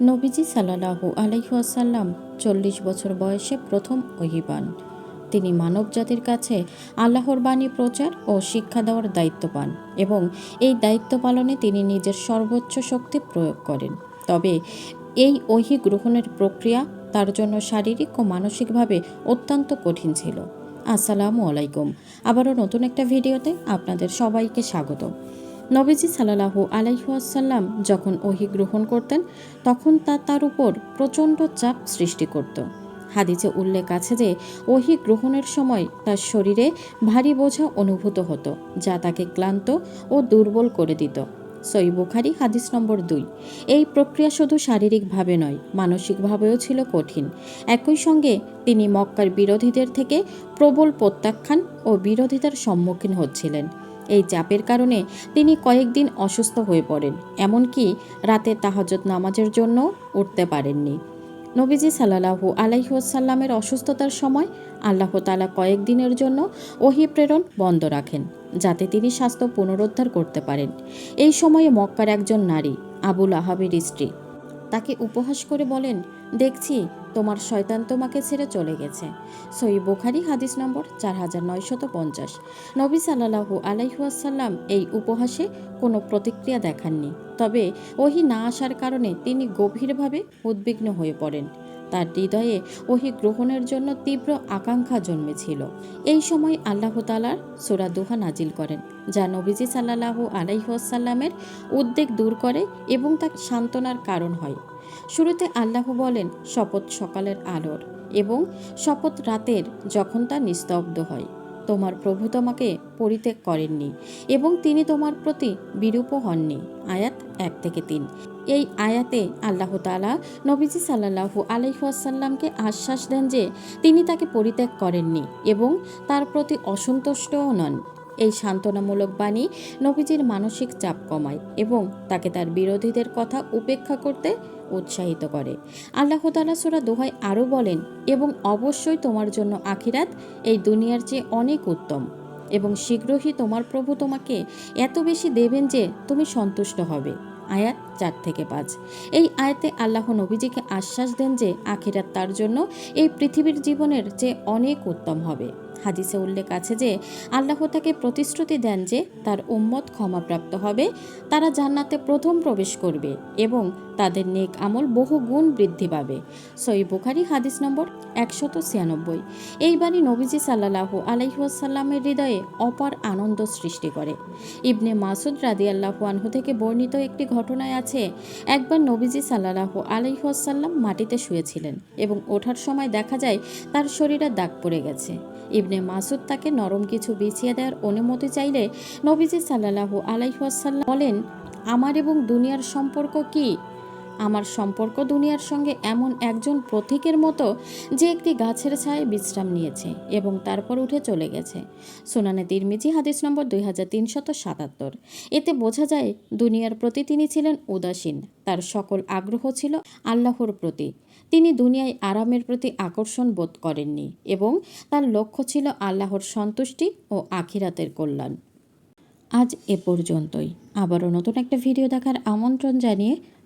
নবীজি সাল্লাহু আলহিহাসাল্লাম চল্লিশ বছর বয়সে প্রথম ওহিবান তিনি মানব জাতির কাছে আল্লাহর বাণী প্রচার ও শিক্ষা দেওয়ার দায়িত্ব পান এবং এই দায়িত্ব পালনে তিনি নিজের সর্বোচ্চ শক্তি প্রয়োগ করেন। তবে এই ওহি গ্রহণের প্রক্রিয়া তার জন্য শারীরিক ও মানসিকভাবে অত্যন্ত কঠিন ছিল। আসসালামু আলাইকুম। আবারও নতুন একটা ভিডিওতে আপনাদের সবাইকে স্বাগত নবীজি সাল্লাহু আলাইহাসাল্লাম যখন ওহি গ্রহণ করতেন, তখন তা তার উপর প্রচণ্ড চাপ সৃষ্টি করত। হাদিসে উল্লেখ আছে যে, ওহি গ্রহণের সময় তার শরীরে ভারী বোঝা অনুভূত হতো, যা তাকে ক্লান্ত ও দুর্বল করে দিত। সই বুখারি, হাদিস নম্বর দুই। এই প্রক্রিয়া শুধু শারীরিকভাবে নয়, মানসিকভাবেও ছিল কঠিন। একই সঙ্গে তিনি মক্কার বিরোধীদের থেকে প্রবল প্রত্যাখ্যান ও বিরোধিতার সম্মুখীন হচ্ছিলেন। এই চাপের কারণে তিনি কয়েকদিন অসুস্থ হয়ে পড়েন, এমনকি রাতে তাহাজত নামাজের জন্য উঠতে পারেননি। নবীজি সাল্লাহু আলাইসাল্লামের অসুস্থতার সময় আল্লাহ তালা কয়েকদিনের জন্য ওহি প্রেরণ বন্ধ রাখেন, যাতে তিনি স্বাস্থ্য পুনরুদ্ধার করতে পারেন। এই সময়ে মক্কার একজন নারী, আবুল আহাবের স্ত্রী, তাকে উপহাস করে বলেন, দেখছি তোমার শয়তান তোমাকে ছেড়ে চলে গেছে। সই বোখারি, হাদিস নম্বর চার হাজার নয়শত পঞ্চাশ। নবী সাল্লাহু আলাইহাসাল্লাম এই উপহাসে কোনো প্রতিক্রিয়া দেখাননি। তবে ওহি না আসার কারণে তিনি গভীরভাবে উদ্বিগ্ন হয়ে পড়েন। তার হৃদয়ে ওহি গ্রহণের জন্য তীব্র আকাঙ্ক্ষা জন্মেছিল। এই সময় আল্লাহ তালার সুরা দুহা নাজিল করেন, যা নবীজি সাল্লাহু আলাইহাসাল্লামের উদ্বেগ দূর করে এবং তা সান্ত্বনার কারণ হয়। শুরুতে আল্লাহ বলেন, শপথ সকালের আলোর এবং শপথ রাতের যখন তা নিস্তব্ধ হয়, তোমার প্রভু তোমাকে পরিত্যাগ করেননি এবং তিনি তোমার প্রতি বিরূপ হননি। আয়াত এক থেকে তিন। এই আয়াতে আল্লাহ তালা নবীজি সাল্লাহু আলহাসাল্লামকে আশ্বাস দেন যে তিনি তাকে পরিত্যাগ করেননি এবং তার প্রতি অসন্তুষ্টও নন। এই সান্ত্বনামূলক বাণী নবীজির মানসিক চাপ কমায় এবং তাকে তার বিরোধীদের কথা উপেক্ষা করতে উৎসাহিত করে। আল্লাহ তালা সুরা দোহাই আরও বলেন, এবং অবশ্যই তোমার জন্য আখিরাত এই দুনিয়ার চেয়ে অনেক উত্তম। এবং শীঘ্রই তোমার প্রভু তোমাকে এত বেশি দেবেন যে তুমি সন্তুষ্ট হবে। আয়াত চার থেকে পাঁচ। এই আয়াতে আল্লাহ নবীজিকে আশ্বাস দেন যে আখিরাত তার জন্য এই পৃথিবীর জীবনের চেয়ে অনেক উত্তম হবে। হাদিসে উল্লেখ আছে যে, আল্লাহ তাকে প্রতিশ্রুতি দেন যে তার উম্মত ক্ষমাপ্রাপ্ত হবে, তারা জান্নাতে প্রথম প্রবেশ করবে এবং তাদের নেক আমল বহু গুণ বৃদ্ধি পাবে। সই বুখারি, হাদিস নম্বর একশত ছিয়ানব্বই। এই নবীজি সাল্লাহু আলাইহাসাল্লামের হৃদয়ে অপার আনন্দ সৃষ্টি করে। ইবনে মাসুদ রাদি আল্লাহু আনহু থেকে বর্ণিত একটি ঘটনায় আছে, একবার নবীজি সাল্লাহ আলাইহাসাল্লাম মাটিতে শুয়েছিলেন এবং ওঠার সময় দেখা যায় তার শরীরে দাগ পড়ে গেছে। ইবনে মাসুদ তাকে নরম কিছু বিছিয়ে দেওয়ার অনুমতি চাইলে নবীজি সাল্লাহু আলাইহাসাল্লাম বলেন, আমার এবং দুনিয়ার সম্পর্ক কি? আমার সম্পর্ক দুনিয়ার সঙ্গে এমন একজন প্রতীকের মতো যে একটি গাছের ছায় বিশ্রাম নিয়েছে এবং তারপর উঠে চলে গেছে। সোনানে তিরমিজি, হাদিস নম্বর দুই হাজার তিনশত সাতাত্তর। এতে বোঝা যায়, দুনিয়ার প্রতি তিনি ছিলেন উদাসীন। তার সকল আগ্রহ ছিল আল্লাহর প্রতি। তিনি দুনিয়ায় আরামের প্রতি আকর্ষণ বোধ করেননি এবং তার লক্ষ্য ছিল আল্লাহর সন্তুষ্টি ও আখিরাতের কল্যাণ। আজ এ পর্যন্তই। আবারও নতুন একটা ভিডিও দেখার আমন্ত্রণ জানিয়ে